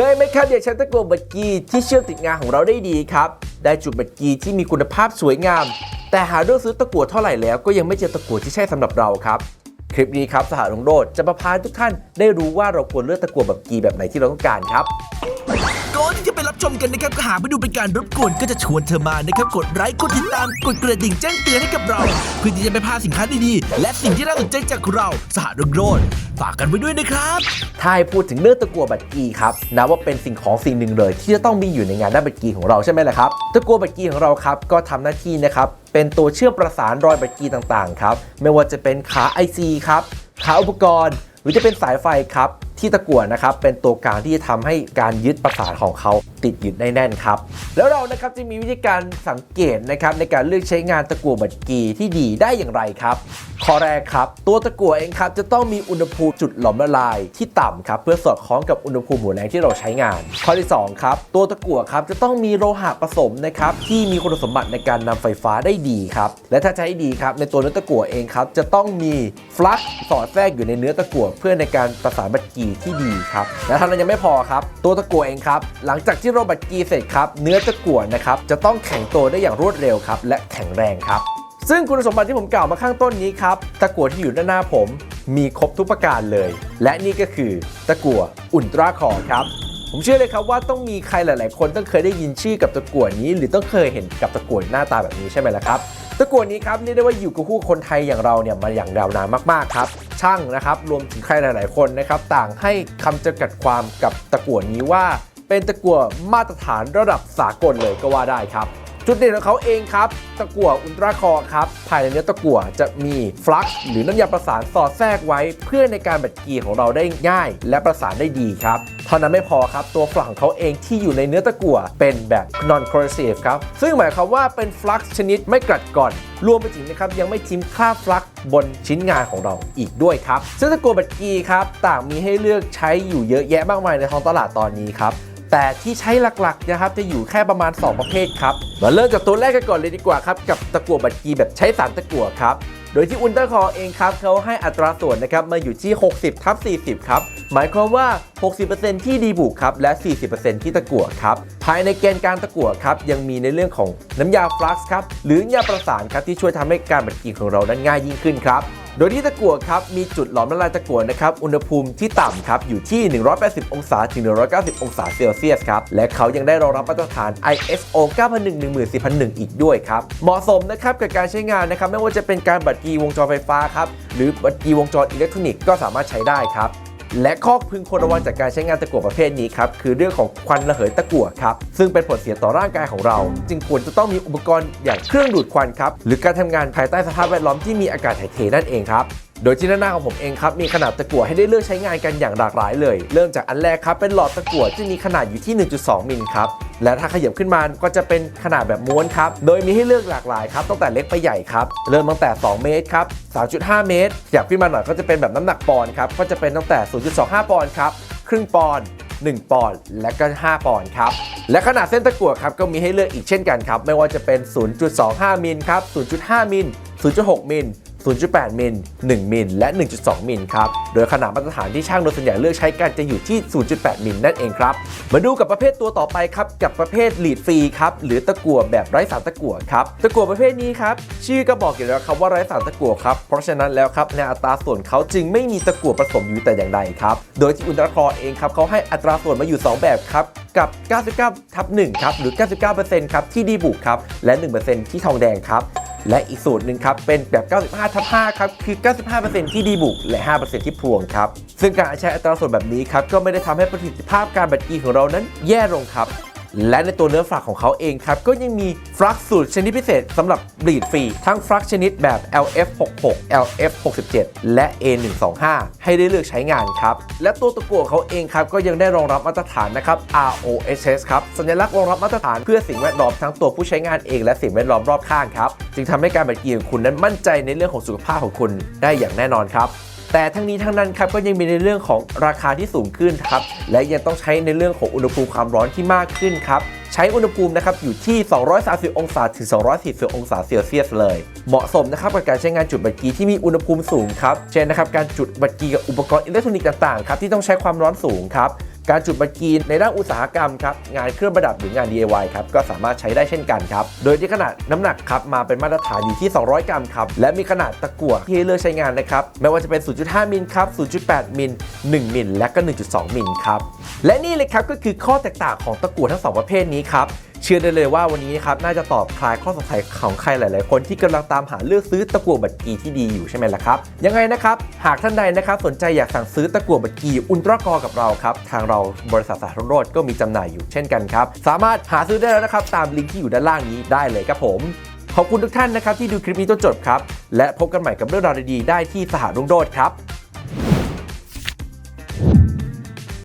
เคยไหมครับอยากใช้ตะกั่วบัตกีที่เชื่อมติดงานของเราได้ดีครับ ได้จุดบัตกีที่มีคุณภาพสวยงาม แต่หาเรื่องซื้อตะกั่วเท่าไหร่แล้วก็ยังไม่เจอตะกั่วที่ใช่สำหรับเราครับ คลิปนี้ครับสหรงโรดจะมาพาทุกท่านได้รู้ว่าเราควรเลือกตะกั่วแบบกีแบบไหนที่เราต้องการครับ ก่อนที่จะไปรับชมกันนะครับก็หาไปดูเป็นการรบกวนก็จะชวนเธอมานะครับกดไลค์กดติดตามกดกระดิ่งแจ้งเตือนให้กับเราเพื่อที่จะไม่พลาดสินค้าดีๆ และสิ่งที่น่าสนใจจากเราสหรงโรดฝากกันไว้ด้วยนะครับ ถ้าให้พูดถึงเรื่องตะกัวบัตรกีครับนับว่าเป็นสิ่งของสิ่งหนึ่งเลย ที่จะต้องมีอยู่ในงานด้านบัตรกีของเราใช่ไหมล่ะครับตะกัวบัตรกีของเราครับก็ทำหน้าที่นะครับเป็นตัวเชื่อมประสานรอยบัตรกีต่างๆครับไม่ว่าจะเป็นขา IC ครับขาอุปกรณ์ หรือจะเป็นสายไฟครับ ที่ตะกั่วนะครับเป็นตัวกลางที่จะทำให้การยึดประสานของเขาติดยึดได้แน่นครับแล้วเรานะครับจะมีวิธีการสังเกตนะครับในการเลือกใช้งานตะกั่วบัตรกีที่ดีได้อย่างไรครับ ข้อแรกครับ ตัวตะกั่วเองครับจะต้องมีอุณหภูมิจุดหลอมละลายที่ต่ำครับเพื่อสอดคล้องกับอุณหภูมิหัวแรงที่เราใช้งาน ข้อที่สองครับตัวตะกั่วครับจะต้องมีโลหะผสมนะครับที่มีคุณสมบัติในการนำไฟฟ้าได้ดีครับและถ้าให้ดีครับในตัวเนื้อตะกั่วเองครับจะต้องมีฟลักสอดแทรกอยู่ในเนื้อตะกั่วเพื่อในการประสานบัตรกีที่ดีครับและเท่านั้นยังไม่พอครับ ตัวตะกั่วเองครับหลังจากที่เราบัตรกีเสร็จครับเนื้อตะกั่วนะครับจะต้องแข็งตัวได้อย่างรวดเร็วครับและแข็งแรงครับ ซึ่งคุณสมบัติที่ผมกล่าวมาข้างต้นนี้ครับ ตะกั่วที่อยู่ด้านหน้าผมมีครบทุกประการเลย และนี่ก็คือตะกั่วอุลตราคอร์ครับ ผมเชื่อเลยครับว่าต้องมีใครหลาย ๆ คนต้องเคยได้ยินชื่อกับตะกั่วนี้ หรือต้องเคยเห็นกับตะกั่วหน้าตาแบบนี้ใช่ไหมล่ะครับตะกั่วนี้ครับเรียกได้ว่าอยู่กับคู่คนไทยอย่างเราเนี่ยมาอย่างยาวนานมากๆครับช่างนะครับรวมถึงใครหลาย ๆ คนนะครับต่างให้คำจำกัดความกับตะกั่วนี้ว่า เป็นตะกั่วมาตรฐานระดับสากลเลยก็ว่าได้ครับ จุดเด่นของเขาเองครับ ตะกั่วอุลตราคอครับ ภายในเนื้อตะกั่วจะมีฟลักซ์หรือน้ำยาประสานสอดแทรกไว้ เพื่อในการบัดกีของเราได้ง่าย และประสานได้ดีครับเท่านั้นไม่พอครับ ตัวฟลักของเขาเองที่อยู่ในเนื้อตะกั่วเป็นแบบ non corrosive ครับ ซึ่งหมายความว่าเป็นฟลักซ์ชนิดไม่กัดกร่อนรวมไปถึงนะครับยังไม่ทิ้มคราฟลักซ์บนชิ้นงานของเราอีกด้วยครับซึ่งตะกั่วบัดกีครับต่างมีให้เลือกใช้อยู่เยอะแยะมากมายในท้องตลาดตอนนี้ครับ แต่ที่ใช้หลักๆนะครับจะอยู่แค่ประมาณ 2 ประเภทครับ มาเริ่มจากตัวแรกกันก่อนเลยดีกว่าครับ กับตะกั่วบัตรกีแบบใช้สารตะกั่วครับ โดยที่อุลตราคอเองครับเขาให้อัตราส่วนนะครับมาอยู่ที่ 60ทับ40 ครับ หมายความว่า 60%ที่ดีบุกครับและ 40%ที่ตะกั่วครับ ภายในแกนกางตะกั่วครับยังมีในเรื่องของน้ำยาฟลักซ์ครับหรือยาประสานครับที่ช่วยทำให้การบัตรกีของเรานั้นง่ายยิ่งขึ้นครับ โดยที่ตะกั่วครับมีจุดหลอมละลายตะกั่วนะครับอุณหภูมิที่ต่ำครับอยู่ที่ 180 องศาถึง 190 องศาเซลเซียสครับและเขายังได้รองรับมาตรฐาน ISO 9001 14001 อีกด้วยครับเหมาะสมนะครับกับการใช้งานนะครับไม่ว่าจะเป็นการบัตรกีวงจรไฟฟ้าครับหรือบัตรกีวงจรอิเล็กทรอนิกส์ก็สามารถใช้ได้ครับ และข้อพึงควรระวังจากการใช้งานตะกั่วประเภทนี้ครับคือเรื่องของควันระเหยตะกั่วครับซึ่งเป็นผลเสียต่อร่างกายของเรา จึงควรจะต้องมีอุปกรณ์อย่างเครื่องดูดควันครับหรือการทำงานภายใต้สภาพแวดล้อมที่มีอากาศถ่ายเทนั่นเองครับ โดยที่ด้านหน้าของผมเองครับมีขนาดตะกั่วให้ได้เลือกใช้งานกันอย่างหลากหลายเลย เริ่มจากอันแรกครับเป็นหลอดตะกั่วที่มีขนาดอยู่ที่ 1.2 มิลครับและถ้าขยับขึ้นมาก็จะเป็นขนาดแบบม้วนครับ โดยมีให้เลือกหลากหลายครับตั้งแต่เล็กไปใหญ่ครับ เริ่มตั้งแต่ 2 เมตรครับ 3.5 เมตรขยับขึ้นมาหน่อยก็จะเป็นแบบน้ำหนักปอนด์ครับ ก็จะเป็นตั้งแต่ 0.25 ปอนด์ครับ ครึ่งปอนด์1 ปอนด์และก็ 5 ปอนด์ครับ และขนาดเส้นตะกั่วครับก็มีให้เลือกอีกเช่นกันครับ ไม่ว่าจะเป็น 0.25 มิลครับ 0.5 มิล 0.6 มิล 0.8 มิล 1 มิล และ 1.2 มิลครับ โดยขนาดมาตรฐานที่ช่างโดยส่วนใหญ่เลือกใช้กันจะอยู่ที่ 0.8 มิลนั่นเองครับ มาดูกับประเภทตัวต่อไปครับ กับประเภทหลีดฟรีครับ หรือตะกั่วแบบไร้สารตะกั่วครับ ตะกั่วประเภทนี้ครับ ชื่อก็บอกอยู่แล้วครับว่าไร้สารตะกั่วครับ เพราะฉะนั้นแล้วครับในอัตราส่วนเขาจึงไม่มีตะกั่วผสมอยู่แต่อย่างใดครับ โดยที่อุลตราคอร์เองครับเขาให้อัตราส่วนมาอยู่ 2 แบบครับ กับ 99ทับ1ครับหรือ 99%ครับที่ดีบุกครับและ 1%ที่ทองแดงครับและอีกสูตรหนึ่งครับ เป็นแบบ 95ทับ5ครับคือ 95%ที่ดีบุก และ 5%ที่พวงครับ ซึ่งการใช้อัตราส่วนแบบนี้ครับ ก็ไม่ได้ทำให้ประสิทธิภาพการบัดกีของเรานั้นแย่ลงครับ และในตัวเนื้อฟลักของเขาเองครับ ก็ยังมีฟลักสูตรชนิดพิเศษสำหรับบลีดฟรี ทั้งฟลักชนิดแบบ LF66 LF67 และ A125 ให้ได้เลือกใช้งานครับ และตัวตะกั่วเขาเองครับ ก็ยังได้รองรับมาตรฐานนะครับ ROSS ครับ สัญลักษณ์รองรับมาตรฐานเพื่อสิ่งแวดล้อมทั้งตัวผู้ใช้งานเองและสิ่งแวดล้อมรอบข้างครับ จึงทำให้การบัดกีของคุณนั้นมั่นใจในเรื่องของสุขภาพของคุณได้อย่างแน่นอนครับ แต่ทั้งนี้ทั้งนั้นครับก็ยังมีในเรื่องของราคาที่สูงขึ้นครับ และยังต้องใช้ในเรื่องของอุณหภูมิความร้อนที่มากขึ้นครับใช้อุณหภูมินะครับอยู่ที่ 230 องศาถึง 240 องศาเซลเซียสเลย เหมาะสมนะครับกับการใช้งานจุดบัตรกีที่มีอุณหภูมิสูงครับ เช่นนะครับการจุดบัตรกีกับอุปกรณ์อิเล็กทรอนิกส์ต่างๆครับที่ต้องใช้ความร้อนสูงครับ การจุดบัตรกีในด้านอุตสาหกรรมครับงานเครื่องประดับหรืองาน DIY ครับก็สามารถใช้ได้เช่นกันครับ โดยที่ขนาดน้ำหนักครับมาเป็นมาตรฐานอยู่ที่ 200 กรัมครับและมีขนาดตะกั่วที่เลือกใช้งานนะครับไม่ว่าจะเป็น 0.5 มิลครับ 0.8 มิล 1 มิล และก็ 1.2 มิลครับและนี่เลยครับก็คือข้อแตกต่างของตะกั่วทั้งสองประเภทนี้ครับ ชื่อได้เลยว่าวันนี้นะครับน่าจะตอบคลายข้อสงสัยของใครหลาย ๆ คนที่กำลังตามหาเลือกซื้อตะกั่วบัตกีที่ดีอยู่ใช่ไหมล่ะครับยังไงนะครับหากท่านใดนะครับสนใจอยากสั่งซื้อตะกั่วบัตกีอุลตร้ากอกับเราครับทางเราบริษัทสาธารณโรดก็มีจำหน่ายอยู่เช่นกันครับสามารถหาซื้อได้แล้วนะครับตามลิงก์ที่อยู่ด้านล่างนี้ได้เลยครับผมขอบคุณทุกท่านนะครับที่ดูคลิปนี้จนจบครับและพบกันใหม่กับเรื่องราวดีๆได้ที่สหรุ่งโรดครับ